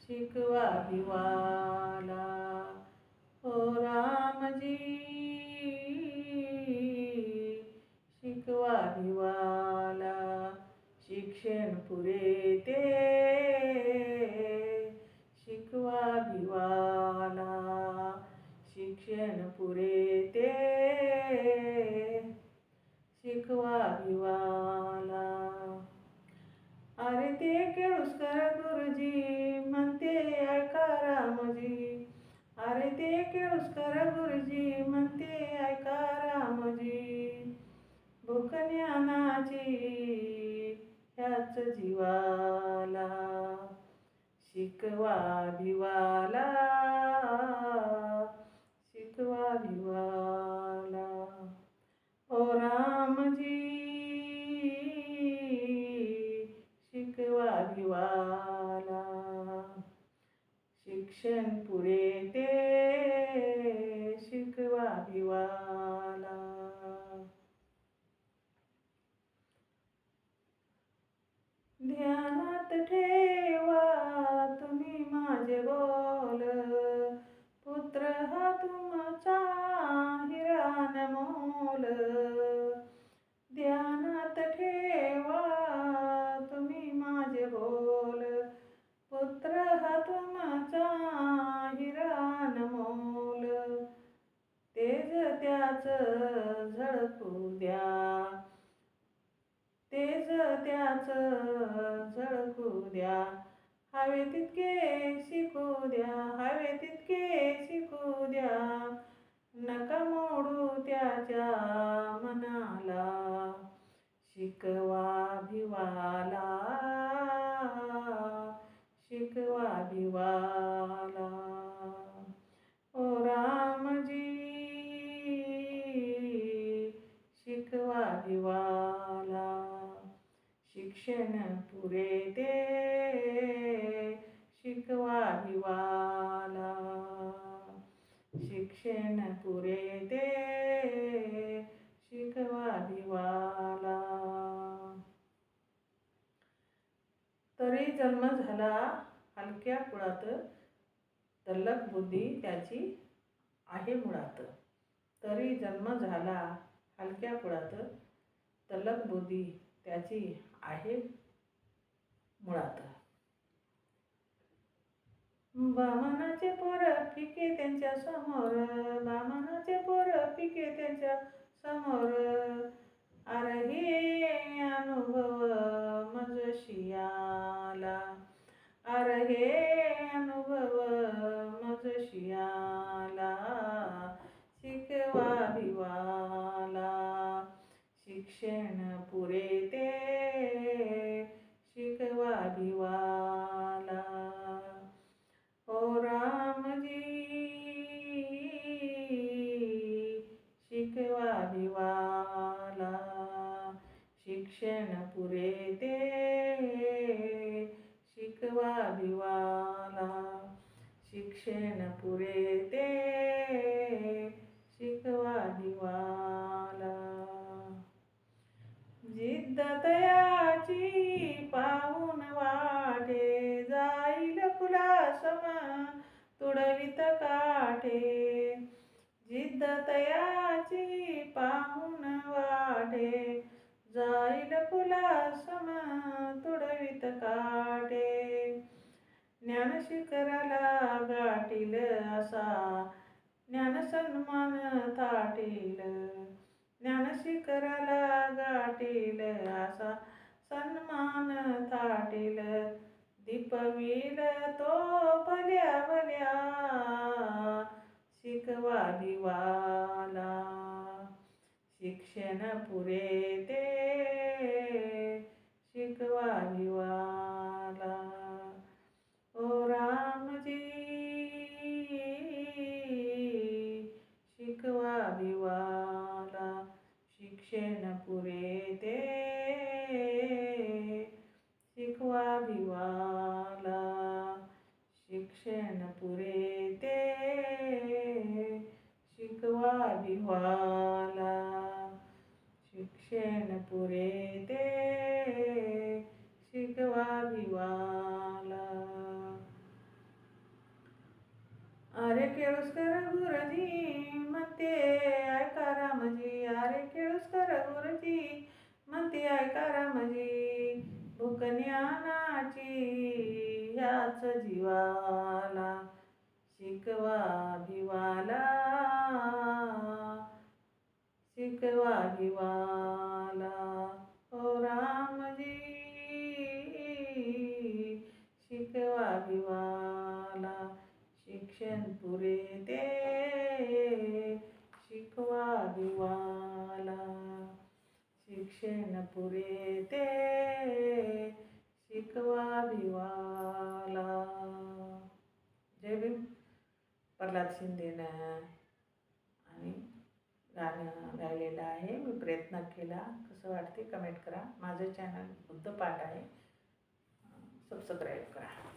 शिकवा दिवाला. ओ रामजी. शिकवा दिवाला. ते केळुस्कर गुरुजी म्हणते ऐका रामजी भूक ज्ञानाची ह्याच जीवाला शिकवा भिवाला शिकवा भिवाला. ओ रामजी शिकवा भिवाला शिक्षण पुरे ते शिकवा भिवाला ध्यानात ठेवा तुम्ही माझे बोल. पुत्र हा तुमचा हिरान मोल. ध्यानात ठेवा तुम्ही माझे बोल. पुत्र हा तुमचा हिरान मोल. तेज त्याच झळकू द्या. त्याच झळकू द्या. हवे तितके शिकू द्या हवे तितके शिकू द्या. नका मोडू त्याच्या मनाला. शिकवा भिवाला. शिक्षण पुरे ते शिकवा हिवाला शिक्षण पुरे ते शिकवा हिवाला तरी जन्म झाला हलक्या कुळात तल्लक बुद्धी त्याची आहे मुळात. तरी जन्म झाला हलक्या कुळात तल्लक बुद्धी त्याची आहे मुळात. बामनाचे पोर पिके त्यांच्यासमोर बामनाचे पोर पिके त्यांच्यासमोर. आरही शिक्षण पुरे ते शिकवा दिवाला जिद्द तयाची पाहून वाटे जाईल फुलासम तुडवित काठे जिद्द तयाची पाहून वाटे जाईल फुलासम तुडवित शिखराला गाठील असा. ज्ञान सन्मान थाटील. ज्ञान शिखराला गाठील असा. सन्मान थाटील. दीपवील तो भल्या भल्या. शिकवा दिवाला. शिक्षण पुरे पुरे ते शिकवा भिवाला. जय भीम. प्रल्हाद शिंदेनं आणि गाणं गायलेलं आहे. मी प्रयत्न केला. कसं वाटते कमेंट करा. माझं चॅनल बुद्ध पाठ आहे. सबस्क्राईब करा.